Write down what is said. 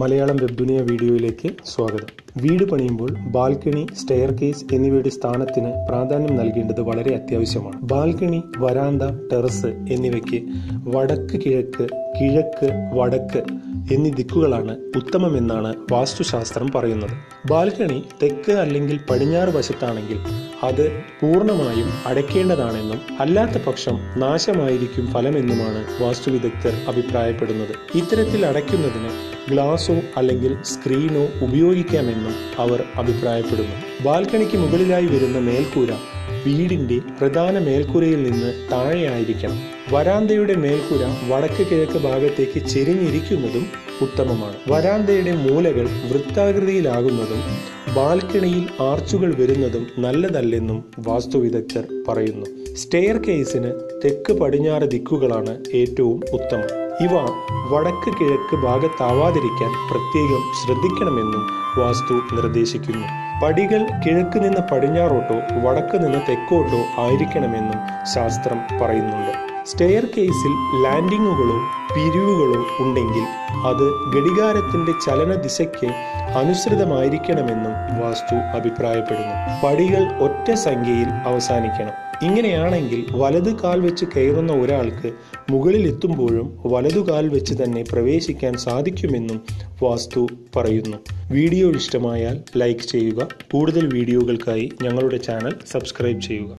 മലയാളം വെബ്ദുനിയ വീഡിയോയിലേക്ക് സ്വാഗതം. വീട് പണിയുമ്പോൾ ബാൽക്കണി സ്റ്റെയർ കേസ് എന്നിവയുടെ സ്ഥാനത്തിന് പ്രാധാന്യം നൽകേണ്ടത് വളരെ അത്യാവശ്യമാണ്. ബാൽക്കണി വരാന്ത ടെറസ് എന്നിവയ്ക്ക് വടക്ക് കിഴക്ക് കിഴക്ക് വടക്ക് എന്നീ ദിക്കുകളാണ് ഉത്തമമെന്നാണ് വാസ്തുശാസ്ത്രം പറയുന്നത്. ബാൽക്കണി തെക്ക് അല്ലെങ്കിൽ പടിഞ്ഞാറ് വശത്താണെങ്കിൽ അത് പൂർണമായും അടയ്ക്കേണ്ടതാണെന്നും അല്ലാത്ത പക്ഷം നാശമായിരിക്കും ഫലമെന്നുമാണ് വാസ്തുവിദഗ്ധർ അഭിപ്രായപ്പെടുന്നത്. ഇത്തരത്തിൽ അടയ്ക്കുന്നതിന് ഗ്ലാസോ അല്ലെങ്കിൽ സ്ക്രീനോ ഉപയോഗിക്കാമെന്നും അവർ അഭിപ്രായപ്പെടുന്നു. ബാൽക്കണിക്ക് മുകളിലായി വരുന്ന മേൽക്കൂര വീടിന്റെ പ്രധാന മേൽക്കൂരയിൽ നിന്ന് താഴെയായിരിക്കണം. വരാന്തയുടെ മേൽക്കൂര വടക്ക് കിഴക്ക് ഭാഗത്തേക്ക് ചെരിഞ്ഞിരിക്കുന്നതും ഉത്തമമാണ്. വരാന്തയുടെ മൂലകൾ വൃത്താകൃതിയിലാകുന്നതും ബാൽക്കണിയിൽ ആർച്ചുകൾ വരുന്നതും നല്ലതല്ലെന്നും വാസ്തുവിദഗ്ധർ പറയുന്നു. സ്റ്റെയർ കേസിന് തെക്ക് പടിഞ്ഞാറ് ദിക്കുകളാണ് ഏറ്റവും ഉത്തമം. ഇവ വടക്ക് കിഴക്ക് ഭാഗത്താവാതിരിക്കാൻ പ്രത്യേകം ശ്രദ്ധിക്കണമെന്നും വാസ്തു നിർദ്ദേശിക്കുന്നു. പടികൾ കിഴക്ക് നിന്ന് പടിഞ്ഞാറോട്ടോ വടക്ക് നിന്ന് തെക്കോട്ടോ ആയിരിക്കണമെന്നും ശാസ്ത്രം പറയുന്നുണ്ട്. സ്റ്റെയർ കേസിൽ ലാൻഡിങ്ങുകളോ പിരിവുകളോ ഉണ്ടെങ്കിൽ അത് ഘടികാരത്തിന്റെ ചലന ദിശയ്ക്ക് അനുസൃതമായിരിക്കണമെന്നും വാസ്തു അഭിപ്രായപ്പെടുന്നു. പടികൾ ഒറ്റ സംഖ്യയിൽ അവസാനിക്കണം. ഇങ്ങനെയാണെങ്കിൽ വലതു കാൽ വെച്ച് കയറുന്ന ഒരാൾക്ക് മുകളിൽ എത്തുമ്പോഴും വലതു കാൽ വെച്ച് തന്നെ പ്രവേശിക്കാൻ സാധിക്കുമെന്നും വാസ്തു പറയുന്നു. വീഡിയോ ഇഷ്ടമായാൽ ലൈക്ക് ചെയ്യുക. കൂടുതൽ വീഡിയോകൾക്കായി ഞങ്ങളുടെ ചാനൽ സബ്സ്ക്രൈബ് ചെയ്യുക.